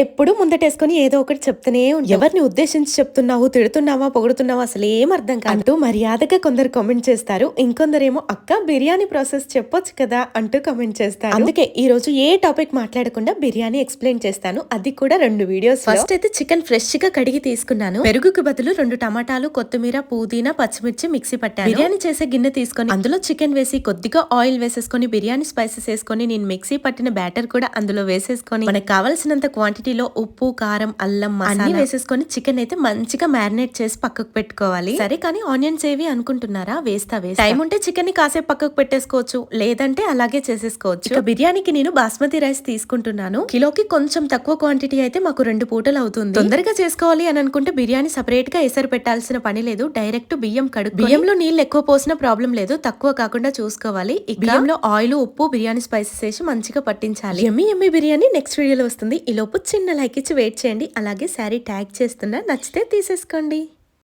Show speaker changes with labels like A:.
A: ఎప్పుడు ముందటేసుకుని ఏదో ఒకటి చెప్తూనే ఉంటావు. ఎవరిని ఉద్దేశించి చెప్తున్నావు తిడుతున్నావా పొగుడుతున్నావా అసలు ఏం అర్థం కాదు. మర్యాదగా కొందరు కామెంట్ చేస్తారు. ఇంకొందరేమో అక్క బిర్యానీ ప్రాసెస్ చెప్పొచ్చు కదా అంటూ కామెంట్ చేస్తారు. అందుకే ఈ రోజు ఏ టాపిక్ మాట్లాడకుండా బిర్యానీ ఎక్స్ప్లెయిన్ చేస్తాను. అది కూడా రెండు వీడియోస్ ఫస్ట్ అయితే చికెన్ ఫ్రెష్గా కడిగి తీసుకున్నాను. పెరుగుకి బదులు రెండు టమాటాలు కొత్తిమీర పుదీనా పచ్చిమిర్చి మిక్సీ పట్టాను. బిర్యానీ చేసే గిన్నె తీసుకొని అందులో చికెన్ వేసి కొద్దిగా ఆయిల్ వేసేసుకొని బిర్యానీ స్పైసెస్ వేసుకొని నేను మిక్సీ పట్టిన బ్యాటర్ కూడా అందులో వేసేసుకొని మనకు కావాల్సినంత క్వాంటిటీలో ఉప్పు కారం అల్లం అన్ని వేసేసుకొని చికెన్ అయితే మంచిగా మ్యారినేట్ చేసి పక్కకు పెట్టుకోవాలి. సరే కానీ ఆనియన్స్ ఏవి అనుకుంటున్నారా? వేస్తా వేస్తా. టైం ఉంటే చికెన్ని కాసేపు పక్కకు పెట్టేసుకోవచ్చు లేదంటే అలాగే చేసేసుకోవచ్చు. ఇక బిర్యానీకి నేను బాస్మతి రైస్ తీసుకుంటున్నాను. కిలోకి కొంచెం తక్కువ క్వాంటిటీ అయితే మాకు రెండు పూటలు అవుతుంది. తొందరగా చేసుకోవాలి అని అనుకుంటే బిర్యానీ సపరేట్గా ఎసరు పెట్టాల్సిన పని లేదు. డైరెక్ట్ బియ్యం కడుగు బియ్యంలో నీళ్ళు ఎక్కువ పోసిన ప్రాబ్లం లేదు. తక్కువ కాకుండా చూసుకోవాలి. బియ్యంలో ఆయిల్ ఉప్పు బిర్యానీ స్పైసెస్ వేసి మంచిగా పట్టించాలి. ఎమ్మి ఎమ్మి బిర్యానీ నెక్స్ట్ వీడియోలో వస్తుంది. ఈ లోపు చిన్న లైక్ ఇచ్చి వెయిట్ చేయండి. అలాగే శారీ ట్యాగ్ చేస్తున్నా. నచ్చితే తీసేసుకోండి.